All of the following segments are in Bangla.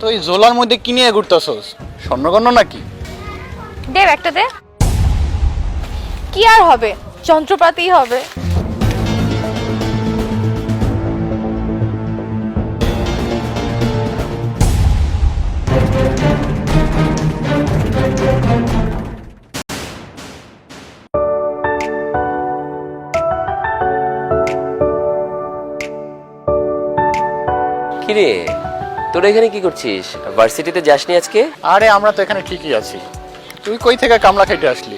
তো এই জোলার মধ্যে কি নিয়ে ঘুরতেছস? স্বর্ণগণ্য নাকি? দেব একটা দে। কি আর হবে? যন্ত্রপাতি হবে। কিরে? তোরা এখানে কি করছিস? ভার্সিটিতে যাসনি আজকে? আরে আমরা তো এখানে ঠিকই আছি। তুই কই থেকে কামলা খাইতে আসলি?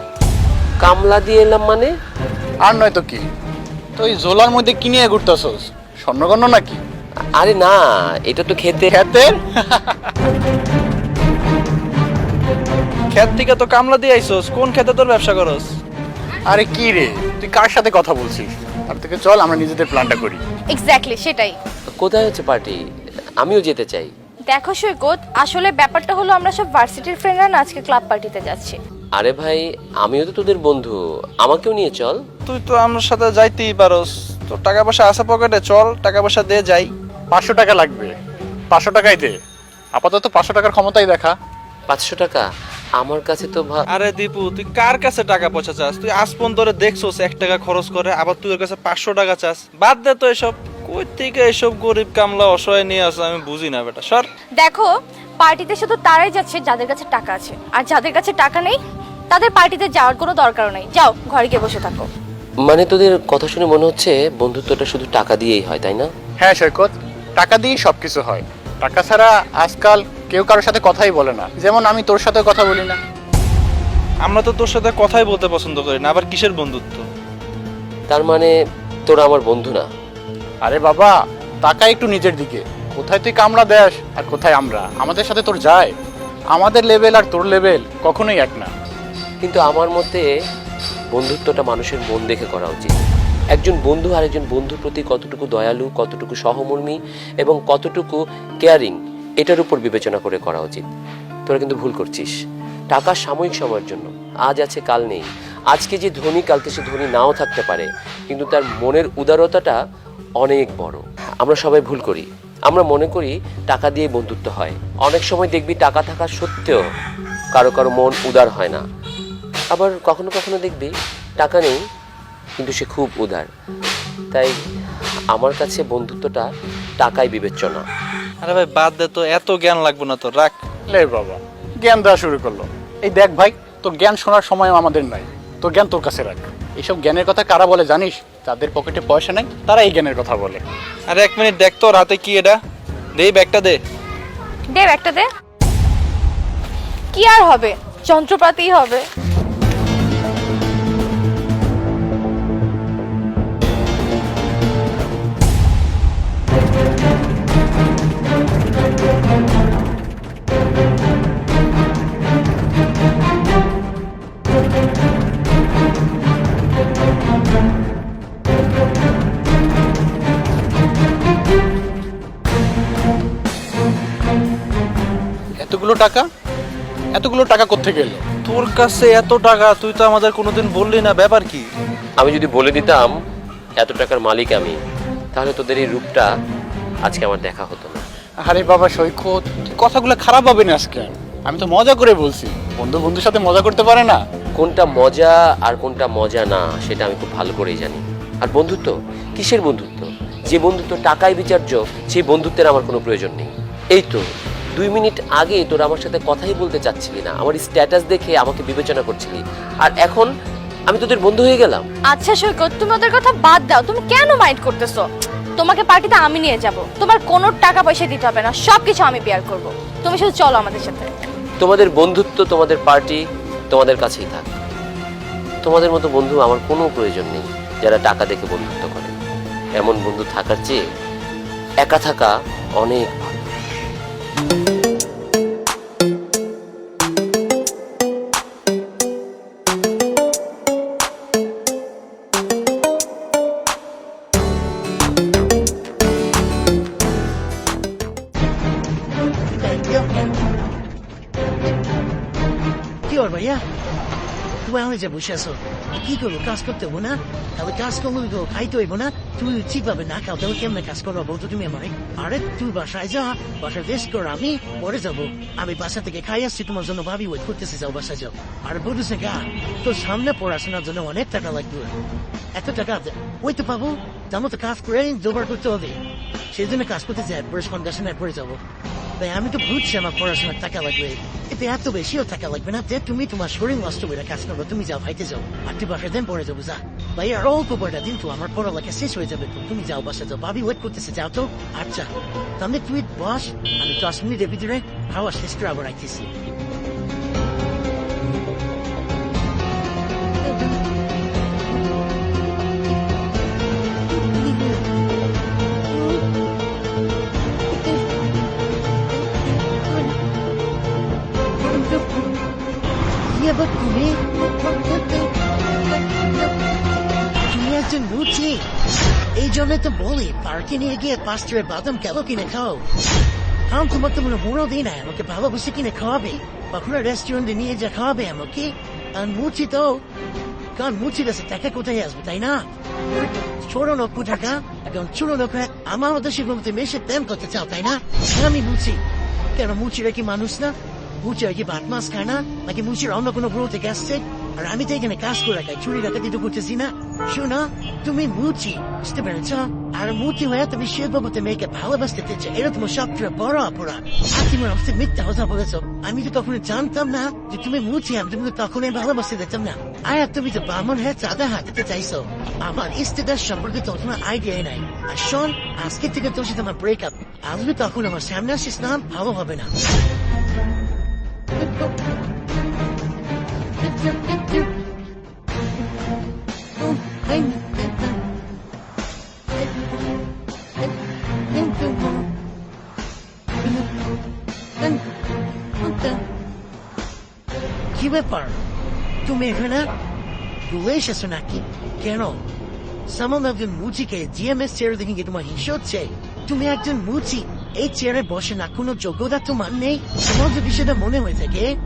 কামলা দিয়ে এলাম মানে? আর নয় তো কি? তো এই জোলার মধ্যে কি নিয়ে ঘুরতেছস? স্বর্ণগণ্য নাকি? আরে না এটা তো খেতে। খেতের? ক্ষেত থেকে তো কামলা দিয়ে আইসোস কোন খেতে তোর ব্যবসা করস? আরে কি রে তুই কার সাথে কথা বলছিস? তার থেকে চল আমরা নিজেদের প্ল্যানটা করি। এক্স্যাক্টলি সেটাই। কোথায় হচ্ছে পার্টি আমিও যেতে চাই। দেখো সৈকত আসলে ব্যাপারটা হলো আমরা সব ভার্সিটির ফ্রেন্ডরা না আজকে ক্লাব পার্টিতে যাচ্ছি। আরে ভাই আমিও তো তোদের বন্ধু। আমাকেও নিয়ে চল। তুই তো আমার সাথে যাইতেই পারস। তোর টাকা পয়সা আছে পকেটে চল টাকা পয়সা দিয়ে যাই। পাঁচশো টাকা লাগবে। পাঁচশো টাকাই দে। আপাতত পাঁচশো টাকার ক্ষমতাই দেখা। পাঁচশো টাকা? আমার কাছে তো আরে দীপু তুই কার কাছে টাকা পয়সা চাস? তুই আজ পর্যন্ত ধরে দেখছোস এক টাকা খরচ করে আবার তুই ওর কাছে পাঁচশো টাকা চাস। বাদ দে তো এসব। কই থেকে এসব গরিব কামলা অসহায় নিয়ে আসে আমি বুঝি না বেটা। সর। দেখো পার্টিতে শুধু তারাই যাচ্ছে যাদের কাছে টাকা আছে। আর যাদের কাছে টাকা নেই তাদের পার্টিতে যাওয়ার কোনো দরকার নেই। যাও ঘরে গিয়ে বসে থাকো। মানে তোদের কথা শুনে মনে হচ্ছে বন্ধুত্বটা শুধু টাকা দিয়েই হয় তাই না? হ্যাঁ সৈকত। টাকা দিয়েই সব কিছু হয়। টাকা ছাড়া আজকাল কেউ কারোর সাথে কথাই বলে না। যেমন আমি তোর সাথে কথা বলি না। আমরা তো তোর সাথে কথাই বলতে পছন্দ করি না আবার কিসের বন্ধুত্ব? তার মানে তোরা আমার বন্ধু না। আরে বাবা টাকা একটু নিজের দিকে। কোথায় তুই কামড়া দেশ আর কোথায় আমরা? আমাদের সাথে তোর যায়। আমাদের লেভেল আর তোর লেভেল কখনোই এক না। কিন্তু আমার মতে বন্ধুত্বটা মানুষের মন দেখে করা উচিত। একজন বন্ধু আর একজন বন্ধুর প্রতি কতটুকু দয়ালু কতটুকু সহমর্মী এবং কতটুকু কেয়ারিং এটার উপর বিবেচনা করে করা উচিত। তোরা কিন্তু ভুল করছিস। টাকা সাময়িক সময়ের জন্য। আজ আছে, কাল নেই। আজকে যে ধনী, কালকে সে ধনী নাও থাকতে পারে, কিন্তু তার মনের উদারতাটা অনেক বড়। আমরা সবাই ভুল করি। আমরা মনে করি টাকা দিয়ে বন্ধুত্ব হয়। অনেক সময় দেখবি টাকা থাকা সত্ত্বেও কারও কারও মন উদার হয় না। আবার কখনো কখনো দেখবি টাকা নেই, কিন্তু সে খুব উদার। তাই আমার কাছে বন্ধুত্বটা টাকায় বিবেচ্য না। আরে ভাই বাদ দে তো এত জ্ঞান লাগবে না তো রাখ। লে বাবা জ্ঞান দেওয়া শুরু করল। এই দেখ ভাই তোর জ্ঞান শোনার সময় আমাদের নাই। তোর জ্ঞান তোর কাছে রাখ। এইসব জ্ঞানের কথা কারা বলে জানিস? যাদের পকেটে পয়সা নাই তারা এই জ্ঞানের কথা বলে। আরে এক মিনিট দেখ তোর হাতে কি এটা? দে ব্যাগটা দে। দে ব্যাগটা দে। কি আর হবে? যন্ত্রপাতি হবে। এতগুলো টাকা? এতগুলো টাকা কোথেকে এলো? তোর কাছে এত টাকা তুই তো আমাদের কোনোদিন বললি না ব্যাপার কি? আমি যদি বলে দিতাম এত টাকার মালিক আমি তাহলে তোদের এই রূপটা আজকে আমার দেখা হতো না। আরে বাবা সৈকত তুই কথাগুলো খারাপ হবে না আজকে। আমি তো মজা করে বলছি। বন্ধু বন্ধুর সাথে মজা করতে পারে না? কোনটা মজা আর কোনটা মজা না সেটা আমি খুব ভালো করেই জানি। আর বন্ধুত্ব? কিসের বন্ধুত্ব? যে বন্ধুত্ব টাকায় বিচার্য সেই বন্ধুত্বের আমার কোনো প্রয়োজন নেই। এই তো দুই মিনিট আগে তোরা আমার সাথে কথাই বলতে চাচ্ছিলি না। আমার স্ট্যাটাস দেখে আমাকে বিবেচনা করছিলি। আর এখন আমি তোদের বন্ধু হয়ে গেলাম। আচ্ছা সৈকত তুমি ওদের কথা বাদ দাও। তুমি কেন মাইন্ড করতেছো? তোমাকে পার্টিতে আমি নিয়ে যাব। তোমার কোনো টাকা পয়সা দিতে হবে না। সব কিছু আমি বেয়ার করব। তুমি শুধু চলো আমাদের সাথে। তোমাদের বন্ধুত্ব তোমাদের পার্টি তোমাদের কাছেই থাক। তোমাদের মতো বন্ধু আমার কোনো প্রয়োজন নেই যারা টাকা দেখে বন্ধুত্ব করে। এমন বন্ধু থাকার চেয়ে একা থাকা অনেক ভালো। কি ওর ভাইয়া তুমি আমি যে বসে আছো কি করব কাজ করতে হব না তাহলে কাজ করলে তো খাইতে হইবো না না খাও তাহলে কেমনে কাজ করব বলতো তুমি আমার আরে তুই বাসায় যা বাসায় রেস্ট কর আমি পরে যাব আমি বাসা থেকে খাই আসছি তোমার জন্য ভাবি ওয়েট করতেছি যাও বাসায় যাও আর বলতেছে গা তোর সামনে পড়াশোনার জন্য অনেক টাকা লাগবে এত টাকা ওই তো পাবো তার মতো কাজ করে জোগাড় করতে হবে। সেই জন্য কাজ করতে যাই পরে সন্ধ্যাসনে পরে যাব। তাই আমি তো বুঝছি আমার পড়াশোনার টাকা লাগবে। এতে এত বেশিও টাকা লাগবে না যে তুমি তোমার শরীর নষ্ট করে কাজ করব, তুমি যাও ভাইতে যাও। আর তুই বাসায় দিন পরে যাব, যা। ভাই আর অল্প পয়টা দিন তো আমার পড়ালেখা শেষ হয়ে যাবে তো, তুমি যাও বাসা যাও। ভাবি ওয়েট করতেছে, যাও তো। আচ্ছা তাহলে তুই বস, আমি দশ মিনিটের ভিতরে খাওয়া শেষ করে আবার আইতেছি। কি আবার তুমি তুমি একজন লুচি এই জন্য তো বলি পার্কে নিয়ে গিয়ে পাঁচটার বাদাম কেন কিনে খাও কারণ তোমার তো মনে মনেও দিই না আমাকে ভালো বসে কিনে খাওয়াবে কখনো রেস্টুরেন্টে নিয়ে যা খাওয়াবে আমাকে আর মুচি তো কারণ মুচির কাছে টাকা কোথায় আসবে তাই না ছোট লোক টাকা এখন ছোট লোক আমার মতো সেগুলোতে মেশে প্রেম করতে চাও তাই না আমি মুচি কেন মুচিরা কি মানুষ না মুচিরা কি ভাত মাছ খায় না নাকি মুচির অন্য কোনো গ্রহ থেকে আসছে আর আমি তো এখানে কাজ করে খাই চুরি ডাকাতি তো করতেছি না শোনা তুমি মুচি বুঝতে পেরেছ আর মুচি হয়ে তুমি শিল্পপতি মেয়েকে ভালোবাসতে চেয়েছো এটা তোমার সবচেয়ে বড় অপরাধ আর তুমি সাথে মিথ্যা কথা বলেছ আমি তো কখনো জানতাম না যে তুমি মুচি আমি তুমি তো তখনই ভালোবাসতে দিতাম না আর তুমি তো বামন হয়ে চাঁদা হাঁটাতে চাইছো আমার স্টেটাস সম্পর্কে তো তোমার আইডিয়া নাই আর শোন আজকে থেকে তোর সাথে আমার ব্রেকআপ আসবে তখন আমার সামনে আসিস না ভালো হবে না কি ব্যাপার তুমি এখানে ভুলে এসেছ নাকি কেন সামান্য একজন মুচিকে জিএমএস চেয়ার দেখে তোমার হিংসা হচ্ছে তুমি একজন মুচি এই চেয়ারে বসে না, কোনো যোগ্যতা তোমার নেই। তোমার যদি সেটা মনে হয়ে থাকে,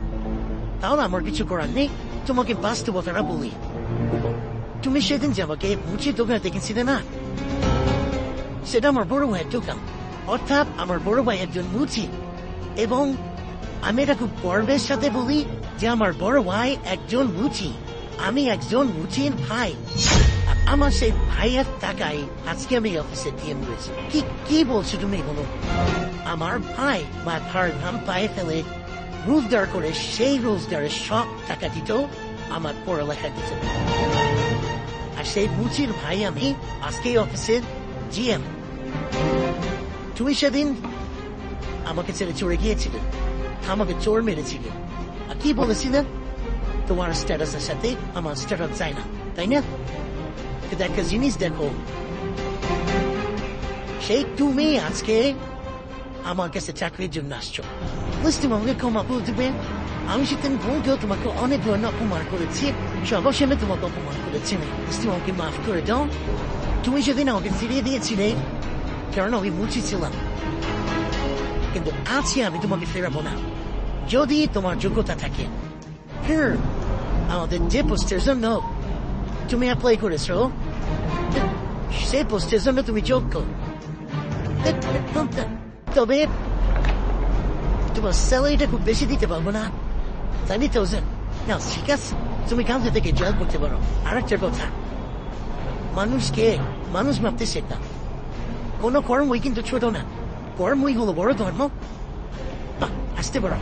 তাহলে আমার কিছু করার নেই। তোমাকে বাস্তবতাটা বলি। তুমি সেদিন যে আমাকে মুচির দোকানে দেখেছিলে না, সেটা আমার বড় ভাইয়ের দোকান। অর্থাৎ আমার বড় ভাই একজন মুচি। এবং আমি এটা খুব গর্বের সাথে বলি যে আমার বড় ভাই একজন মুচি। আমি একজন মুচির ভাই। আমার সেই ভাইয়ের টাকায় আজকে আমি অফিসে দিয়ে রয়েছি। কি কি বলছো তুমি বলো আমার ভাই মাথার ঘাম পায়ে ফেলে রোজগার করে সেই রোজগারের সব টাকা দিত আমার পড়ালেখা দিত আর সেই মুচির ভাই আমি আজকে অফিসের জিএম তুমি সেদিন আমাকে ছেড়ে চড়ে গিয়েছিলে, আমাকে চোর মেরেছিলে। আর কি বলেছিলেন তোমার স্ট্যাটাসের সাথে আমার স্ট্যাটাস চাই না, তাই না? কিন্তু একটা জিনিস দেখো সেই তুমি আজকে আমার কাছে চাকরির জন্য আসছো। বুঝতে আমাকে ক্ষমা দেবে আমি সেদিন ভুলকেও তোমাকে অনেক ধরনের অপমান করেছি সবার সামনে তোমাকে অপমান করেছি বুঝতে আমাকে মাফ করে দাও। তুমি সেদিন আমাকে ফিরিয়ে দিয়েছিলে, কারণ আমি মুচি ছিলাম কিন্তু আজকে আমি তোমাকে ফেরাবো না। যদি তোমার যোগ্যতা থাকে হ্যাঁ আমাদের যে পোস্টের জন্য তুমি অ্যাপ্লাই করেছ সেই পোস্টের জন্য তুমি যোগ্য তবে তোমার স্যালারিটা খুব বেশি দিতে পারব না থার্টি থাউজেন্ড না ঠিক আছে তুমি কাউকে থেকে জয়েন করতে পারো আর একটা কথা মানুষকে মানুষ ভাবতে শেখা কোনো কর্মই কিন্তু ছোট না কর্মই হলো বড় ধর্ম আসতে পারো